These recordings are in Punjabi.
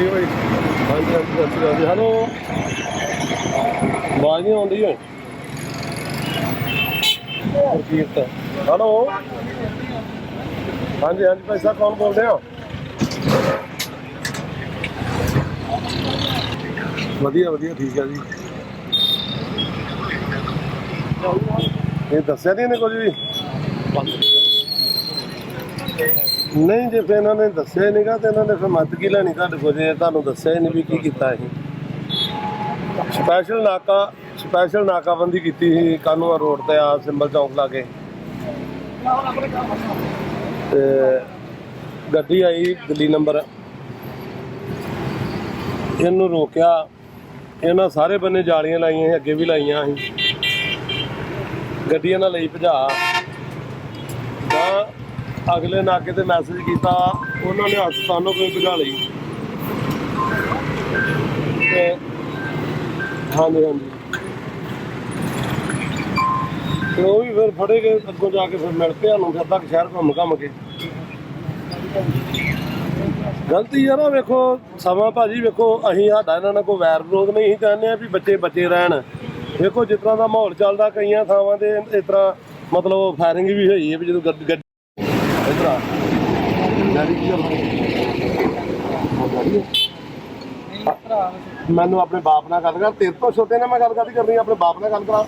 ਅਸੀਂ ਹੋਈ ਹਾਂਜੀ ਹਾਂਜੀ, ਸਤਿ ਸ਼੍ਰੀ ਅਕਾਲ ਜੀ। ਹੈਲੋ ਆਵਾਜ਼ ਨਹੀਂ ਆਉਂਦੀ ਹੈ ਕੀਰਤ ਹੈਲੋ ਹਾਂਜੀ ਹਾਂਜੀ ਭਾਈ ਸਾਹਿਬ, ਕੌਣ ਬੋਲਦੇ ਹੋ? ਵਧੀਆ ਵਧੀਆ, ਠੀਕ ਹੈ ਜੀ। ਇਹ ਦੱਸਿਆ ਨਹੀਂ ਇਹਨੇ ਕੁਝ ਵੀ? ਨਹੀਂ ਜੇ, ਫਿਰ ਇਹਨਾਂ ਨੇ ਦੱਸਿਆ ਹੀ ਨਹੀਂਗਾ ਤੇ ਇਹਨਾਂ ਨੇ ਫਿਰ ਮੱਤ ਕੀ ਲੈਣੀ ਤੁਹਾਡੇ ਕੋਲ ਜੇ ਤੁਹਾਨੂੰ ਦੱਸਿਆ ਹੀ ਨਹੀਂ ਵੀ ਕੀ ਕੀਤਾ ਅਸੀਂ ਸਪੈਸ਼ਲ ਨਾਕਾ ਸਪੈਸ਼ਲ ਨਾਕਾਬੰਦੀ ਕੀਤੀ ਸੀ ਕਾਨੂੰਨ ਰੋਡ ਤੇ ਆ ਸਿੰਬਲ ਚੌਂਕ ਲਾਗੇ। ਤੇ ਗੱਡੀ ਆਈ ਦਿੱਲੀ ਨੰਬਰ। ਇਹਨੂੰ ਰੋਕਿਆ। ਇਹਨਾਂ ਸਾਰੇ ਬੰਨੇ ਜਾਲੀਆਂ ਲਾਈਆਂ ਸੀ, ਅੱਗੇ ਵੀ ਲਾਈਆਂ ਸੀ। ਗੱਡੀਆਂ ਨਾਲ ਲਈ ਭਜਾ। ਅਗਲੇ ਨਾਕੇ ਤੇ ਮੈਸੇਜ ਕੀਤਾ, ਉਹਨਾਂ ਨੇ ਹਸਪਤਾਲੋਂ ਕੋਈ ਭਜਾ ਲਈ। ਤੇ ਹਾਂਜੀ ਹਾਂਜੀ। ਤੇ ਉਹ ਵੀ ਫਿਰ ਫੜੇ ਗਏ, ਅੱਗੋਂ ਜਾ ਕੇ ਫਿਰ ਮਿਲ ਪਿਆ ਨੂੰ ਫਿਰ ਤੱਕ ਸ਼ਹਿਰ ਘੁੰਮ ਘੰਮ ਕੇ। ਗਲਤੀ ਯਾਰ, ਆਹ ਵੇਖੋ, ਸਮਾਂ ਭਾਜੀ ਵੇਖੋ, ਅਸੀਂ ਸਾਡਾ ਇਹਨਾਂ ਨਾਲ ਕੋਈ ਵੈਰ ਵਿਰੋਧ ਨਹੀਂ, ਅਸੀਂ ਚਾਹੁੰਦੇ ਆ ਵੀ ਬੱਚੇ ਬੱਚੇ ਰਹਿਣ। ਵੇਖੋ, ਜਿਸ ਤਰ੍ਹਾਂ ਦਾ ਮਾਹੌਲ ਚੱਲਦਾ, ਕਈਆਂ ਥਾਵਾਂ ਤੇ ਇਸ ਤਰ੍ਹਾਂ ਮਤਲਬ ਫਾਇਰਿੰਗ ਵੀ ਹੋਈ ਹੈ ਵੀ ਜਦੋਂ ਗੱਡੀ ਗੱਡੀ ਇਧਰ ਆ। ਗਾੜੀ ਕੀ ਮੈਨੂੰ ਆਪਣੇ ਬਾਪ ਨਾਲ ਗੱਲ ਕਰ। ਤੇਰੇ ਤੋਂ ਛੋਟੇ ਨਾਲ ਮੈਂ ਗੱਲ ਕਰਦੀ ਕਰਨੀ ਆਪਣੇ ਬਾਪ ਨਾਲ ਗੱਲ ਕਰਾਂ।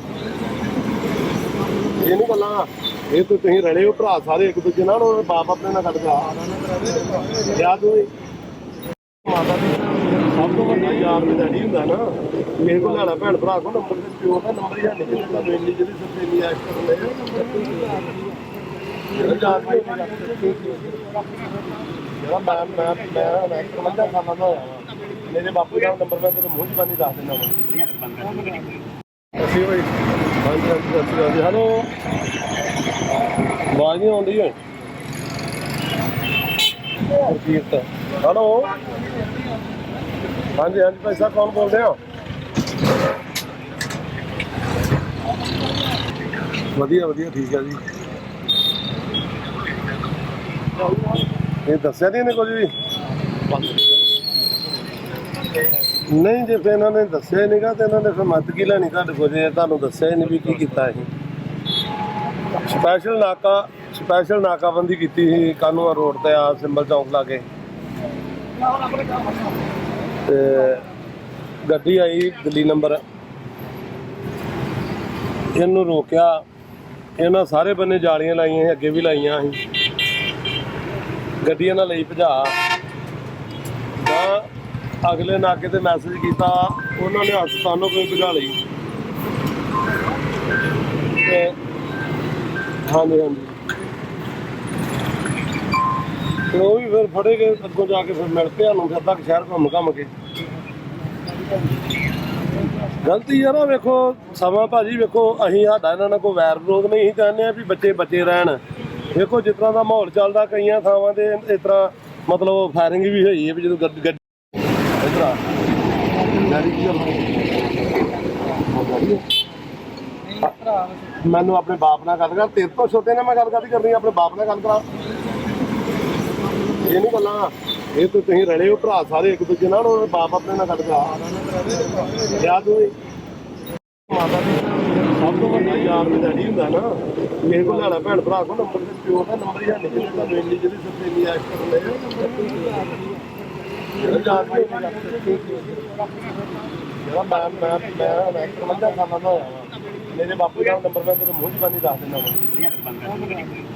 ਇਹ ਨਹੀਂ ਗੱਲਾਂ। ਇਹ ਤਾਂ ਤੁਸੀਂ ਰਲੇ ਹੋ ਭਰਾ ਸਾਰੇ ਇੱਕ ਦੂਜੇ ਨਾਲ ਉਹ ਬਾਪ ਆਪਣੇ ਨਾਲ ਗੱਲ ਕਰਾ। ਯਾਦ ਹੋਈ? ਮਾਤਾ ਦੀ ਸਭ ਤੋਂ ਵੱਡਾ ਯਾਰ ਮੇਰਾ ਡੈਡੀ ਹੁੰਦਾ ਨਾ। ਮੇਰੇ ਕੋਲ ਲੈਣਾ ਭੈਣ ਭਰਾ ਕੋਲ ਨੰਬਰ ਤੇ ਪਿਓ ਦਾ ਨੰਬਰ ਹੀ ਨਹੀਂ। ਸਭ ਇੰਨੀ ਐਸ਼ ਕਰਨ ਲੈ ਨਹੀਂ ਜਿਹੜਾ ਮੈਂ ਮੈਂ ਮੈਂ ਮੈਂ ਸਮਝਦਾ ਖਾਣਾ ਨਾ ਹੋਇਆ ਮੇਰੇ ਬਾਪੂ ਦਾ ਨੰਬਰ ਮੈਂ ਤੈਨੂੰ ਮੂੰਹ ਜ਼ਬਾਨੀ ਦੱਸ ਦਿੰਦਾ ਵਾ। ਅਸੀਂ ਹੋਈ ਹਾਂਜੀ ਹਾਂਜੀ ਸਤਿ ਸ਼੍ਰੀ ਅਕਾਲ ਹੈਲੋ ਆਵਾਜ਼ ਨਹੀਂ ਆਉਂਦੀ ਹੈ ਕੀਰਤ ਹੈਲੋ ਹਾਂਜੀ ਹਾਂਜੀ ਭਾਈ ਸਾਹਿਬ, ਕੌਣ ਬੋਲਦੇ ਹੋ? ਵਧੀਆ ਵਧੀਆ, ਠੀਕ ਹੈ ਜੀ। ਇਹ ਦੱਸਿਆ ਨਹੀਂ ਇਹਨੇ ਕੁਝ ਵੀ? ਨਹੀਂ, ਜੇ ਫਿਰ ਇਹਨਾਂ ਨੇ ਦੱਸਿਆ ਹੀ ਨਹੀਂਗਾ ਤੇ ਇਹਨਾਂ ਨੇ ਫਿਰ ਮੱਤ ਕੀ ਲੈਣੀ ਤੁਹਾਡੇ ਕੋਲ? ਜੇ ਤੁਹਾਨੂੰ ਦੱਸਿਆ ਹੀ ਨਹੀਂ ਵੀ ਕੀ ਕੀਤਾ ਅਸੀਂ ਸਪੈਸ਼ਲ ਨਾਕਾ ਸਪੈਸ਼ਲ ਨਾਕਾਬੰਦੀ ਕੀਤੀ ਸੀ ਕਾਨੂੰਨ ਰੋਡ ਤੇ ਆ ਸਿੰਬਲ ਚੌਂਕ ਲਾਗੇ। ਤੇ ਗੱਡੀ ਆਈ ਦਿੱਲੀ ਨੰਬਰ। ਇਹਨੂੰ ਰੋਕਿਆ। ਇਹਨਾਂ ਸਾਰੇ ਬੰਨੇ ਜਾਲੀਆਂ ਲਾਈਆਂ ਸੀ, ਅੱਗੇ ਵੀ ਲਾਈਆਂ ਸੀ। ਗੱਡੀਆਂ ਨਾਲ ਲਈ ਭਜਾ। ਤਾਂ ਅਗਲੇ ਨਾਕੇ ਤੇ ਮੈਸੇਜ ਕੀਤਾ, ਉਹਨਾਂ ਨੇ ਹਸਪਤਾਲੋਂ ਕੋਈ ਭਜਾ ਲਈ। ਤੇ ਹਾਂਜੀ ਹਾਂਜੀ। ਤੇ ਉਹ ਵੀ ਫਿਰ ਫੜੇ ਗਏ, ਅੱਗੋਂ ਜਾ ਕੇ ਫਿਰ ਮਿਲ ਪਿਆ ਨੂੰ ਫਿਰ ਤੱਕ ਸ਼ਹਿਰ ਘੁੰਮ ਘੁੰਮ ਕੇ। ਗਲਤੀ ਯਾਰ, ਆਹ ਵੇਖੋ, ਸਮਾਂ ਭਾਜੀ ਵੇਖੋ, ਅਸੀਂ ਸਾਡਾ ਇਹਨਾਂ ਨਾਲ ਕੋਈ ਵੈਰ ਵਿਰੋਧ ਨਹੀਂ, ਅਸੀਂ ਚਾਹੁੰਦੇ ਆ ਵੀ ਬੱਚੇ ਬੱਚੇ ਰਹਿਣ। ਵੇਖੋ ਜਿਸ ਤਰ੍ਹਾਂ ਦਾ ਮਾਹੌਲ ਚੱਲਦਾ ਕਈਆਂ ਥਾਵਾਂ ਤੇ ਇਸ ਤਰ੍ਹਾਂ ਮਤਲਬ ਫਾਇਰਿੰਗ ਵੀ ਹੋਈ ਹੈ ਵੀ ਜਦੋਂ ਗੱਡੀ ਗੱਡੀ ਇਧਰ ਮੈਨੂੰ ਆਪਣੇ ਬਾਪ ਨਾਲ ਗੱਲ ਕਰ, ਤੇਰੇ ਤੋਂ ਛੋਟੇ ਨਾਲ ਮੈਂ ਗੱਲ ਕਰਦੀ ਕਰਨੀ ਆਪਣੇ ਬਾਪ ਨਾਲ ਗੱਲ ਕਰਾਂ। ਇਹ ਨਹੀਂ ਗੱਲਾਂ, ਇਹ ਤਾਂ ਤੁਸੀਂ ਰਲੇ ਹੋ ਭਰਾ ਸਾਰੇ ਇੱਕ ਦੂਜੇ ਨਾਲ ਉਹ ਬਾਪ ਆਪਣੇ ਨਾਲ ਗੱਲ ਕਰਾ। ਯਾਦ ਹੋਈ? ਮਾਤਾ ਦੀ ਸਭ ਤੋਂ ਵੱਡਾ ਯਾਰ ਮੇਰਾ ਡੈਡੀ ਹੁੰਦਾ ਨਾ। ਮੇਰੇ ਕੋਲ ਲੈਣਾ ਭੈਣ ਭਰਾ ਕੋਲ ਨੰਬਰ ਤੇ ਪਿਓ ਦਾ ਨੰਬਰ ਹੀ ਨਹੀਂ ਜਿਹਨੇ ਤੁਹਾਨੂੰ ਇੰਨੀ ਜਿਹੜੀ ਸਭ ਇੰਨੀ ਐਸ਼ ਕਰਨ ਲੈ ਜਿਹੜਾ ਜਿਹੜਾ ਮੈਂ ਮੈਂ ਮੈਂ ਮੈਂ ਸਮਝਦਾ ਖਾਣਾ ਨਾ ਹੋਇਆ ਮੇਰੇ ਬਾਪੂ ਦਾ ਨੰਬਰ ਮੈਂ ਤੈਨੂੰ ਮੂੰਹ ਜ਼ਬਾਨੀ ਦੱਸ ਦਿੰਦਾ ਵਾ।